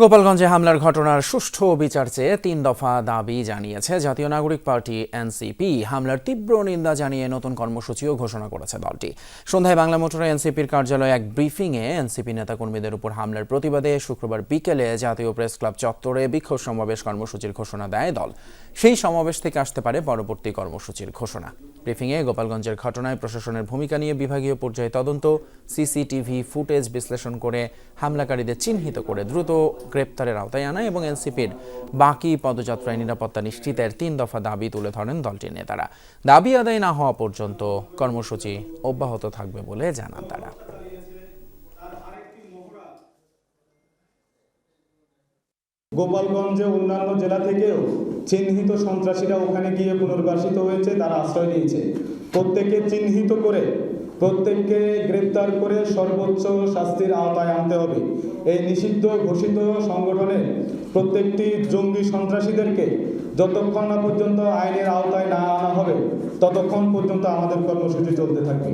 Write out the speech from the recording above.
গোপালগঞ্জে হামলার ঘটনার সুষ্ঠু বিচার চেয়ে তিন দফা দাবি জানিয়েছে জাতীয় নাগরিক পার্টি এনসিপি। হামলার তীব্র নিন্দা জানিয়ে নতুন কর্মসূচিও ঘোষণা করেছে দলটি। সন্ধ্যায় বাংলা মোটরে এনসিপির কার্যালয়ে এক ব্রিফিংয়ে এনসিপি নেতাকর্মীদের উপর হামলার প্রতিবাদে শুক্রবার বিকেলে জাতীয় প্রেস ক্লাব চত্বরে বিক্ষোভ সমাবেশ কর্মসূচির ঘোষণা দেয় দল। সেই সমাবেশ থেকে আসতে পারে পরবর্তী কর্মসূচির ঘোষণা। ব্রিফিংয়ে গোপালগঞ্জের ঘটনায় প্রশাসনের ভূমিকা নিয়ে বিভাগীয় পর্যায়ে তদন্ত, সিসিটিভি ফুটেজ বিশ্লেষণ করে হামলাকারীদের চিহ্নিত করে দ্রুত গ্রেপ্তারের আওতায় আনা এবং এনসিপির বাকি পদযাত্রায় নিরাপত্তা নিশ্চিতের তিন দফা দাবি তুলে ধরেন দলটির নেতারা। দাবি আদায় না হওয়া পর্যন্ত কর্মসূচি অব্যাহত থাকবে বলে জানান তারা। গোপালগঞ্জে অন্যান্য জেলা থেকেও চিহ্নিত সন্ত্রাসীরা ওখানে গিয়ে পুনর্বাসিত হয়েছে, তারা আশ্রয় নিয়েছে। প্রত্যেককে চিহ্নিত করে, প্রত্যেককে গ্রেপ্তার করে সর্বোচ্চ শাস্তির আওতায় আনতে হবে। এই নিষিদ্ধ ঘোষিত সংগঠনের প্রত্যেকটি জঙ্গি সন্ত্রাসীদেরকে যতক্ষণ না পর্যন্ত আইনের আওতায় না আনা হবে, ততক্ষণ পর্যন্ত আমাদের কর্মসূচি চলতে থাকবে।